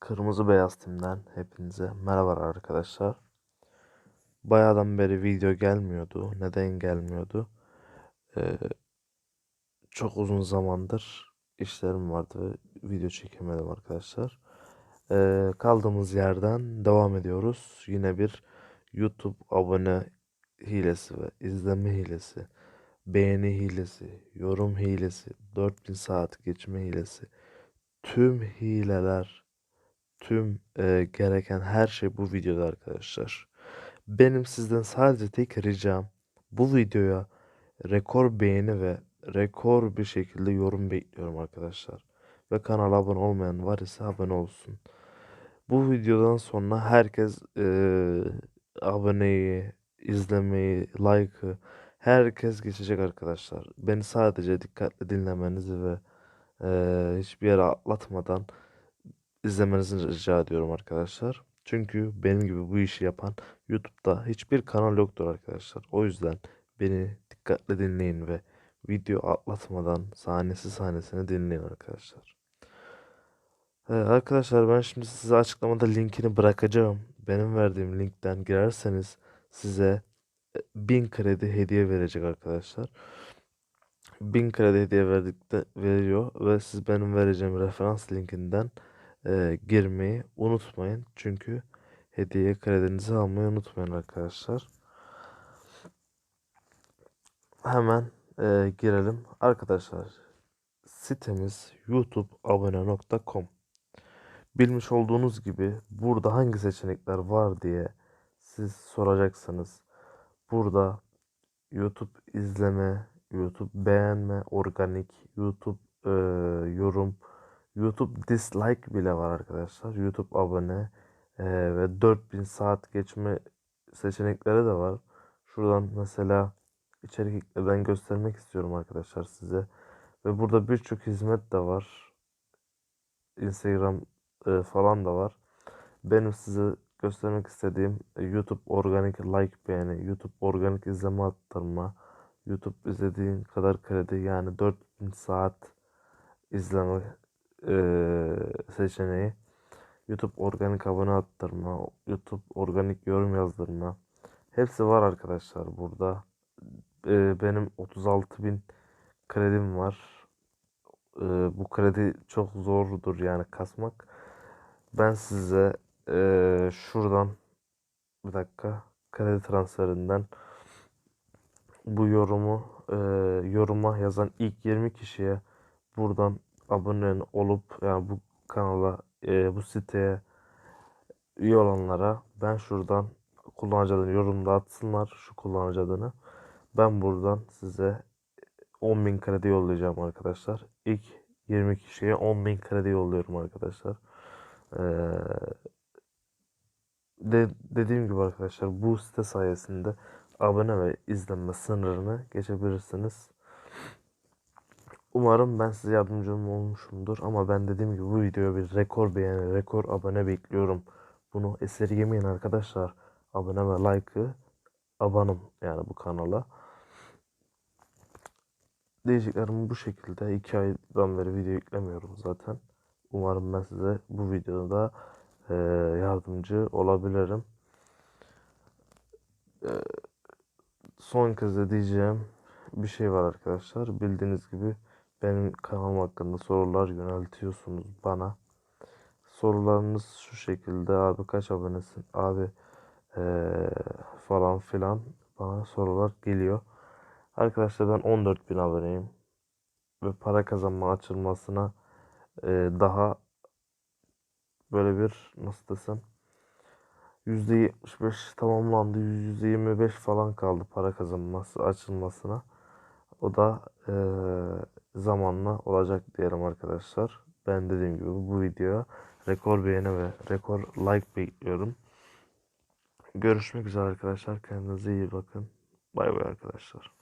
Kırmızı Beyaz Tim'den hepinize merhaba arkadaşlar. Bayağıdan beri video gelmiyordu. Neden gelmiyordu? Ee, çok uzun zamandır işlerim vardı. Video çekemedim arkadaşlar. Ee, kaldığımız yerden devam ediyoruz. Yine bir YouTube abone hilesi ve izleme hilesi, beğeni hilesi, yorum hilesi, 4000 saat geçme hilesi. Tüm hileler tüm e, gereken her şey bu videoda arkadaşlar. Benim sizden sadece tek ricam bu videoya rekor beğeni ve rekor bir şekilde yorum bekliyorum arkadaşlar. Ve kanala abone olmayan var ise abone olsun. Bu videodan sonra herkes e, aboneyi, izlemeyi, like'ı herkes geçecek arkadaşlar. Beni sadece dikkatli dinlemenizi ve e, hiçbir yere atlatmadan izlemenizi rica ediyorum arkadaşlar. Çünkü benim gibi bu işi yapan YouTube'da hiçbir kanal yoktur arkadaşlar. O yüzden beni dikkatle dinleyin ve video atlatmadan sahnesi sahnesini dinleyin arkadaşlar. Ee, arkadaşlar ben şimdi size açıklamada linkini bırakacağım. Benim verdiğim linkten girerseniz size 1000 kredi hediye verecek arkadaşlar. 1000 kredi hediye verdikte veriyor ve siz benim vereceğim referans linkinden e, girmeyi unutmayın. Çünkü hediye kredinizi almayı unutmayın arkadaşlar. Hemen e, girelim. Arkadaşlar sitemiz youtubeabone.com Bilmiş olduğunuz gibi burada hangi seçenekler var diye siz soracaksınız. Burada YouTube izleme, YouTube beğenme, organik, YouTube e, yorum, YouTube dislike bile var arkadaşlar. YouTube abone e, ve 4000 saat geçme seçenekleri de var. Şuradan mesela içerik göstermek istiyorum arkadaşlar size. Ve burada birçok hizmet de var. Instagram e, falan da var. Benim size göstermek istediğim e, YouTube organik like beğeni, YouTube organik izleme arttırma, YouTube izlediğin kadar kredi yani 4000 saat izleme e, seçeneği. YouTube organik abone arttırma, YouTube organik yorum yazdırma. Hepsi var arkadaşlar burada. Benim 36 bin kredim var. Bu kredi çok zordur yani kasmak. Ben size şuradan bir dakika kredi transferinden bu yorumu yoruma yazan ilk 20 kişiye buradan abone olup yani bu kanala e, bu siteye üye olanlara ben şuradan kullanıcı adını yorumda atsınlar şu kullanıcı adını. Ben buradan size 10.000 kredi yollayacağım arkadaşlar. İlk 20 kişiye 10.000 kredi yolluyorum arkadaşlar. Ee, de, dediğim gibi arkadaşlar bu site sayesinde abone ve izlenme sınırını geçebilirsiniz. Umarım ben size yardımcı olmuşumdur ama ben dediğim gibi bu videoya bir rekor beğeni, rekor abone bekliyorum. Bunu esirgemeyin arkadaşlar. Abone ve like'ı abanım yani bu kanala. Diyeceklerim bu şekilde. 2 aydan beri video yüklemiyorum zaten. Umarım ben size bu videoda e, yardımcı olabilirim. E, son kez de diyeceğim bir şey var arkadaşlar. Bildiğiniz gibi benim kanalım hakkında sorular yöneltiyorsunuz bana. Sorularınız şu şekilde abi kaç abonesin abi ee, falan filan bana sorular geliyor. Arkadaşlar ben 14 bin aboneyim ve para kazanma açılmasına e, daha böyle bir nasıl desem %75 tamamlandı. %25 falan kaldı para kazanması açılmasına. O da e, zamanla olacak diyelim arkadaşlar. Ben dediğim gibi bu videoya rekor beğeni ve rekor like bekliyorum. Görüşmek üzere arkadaşlar. Kendinize iyi bakın. Bay bay arkadaşlar.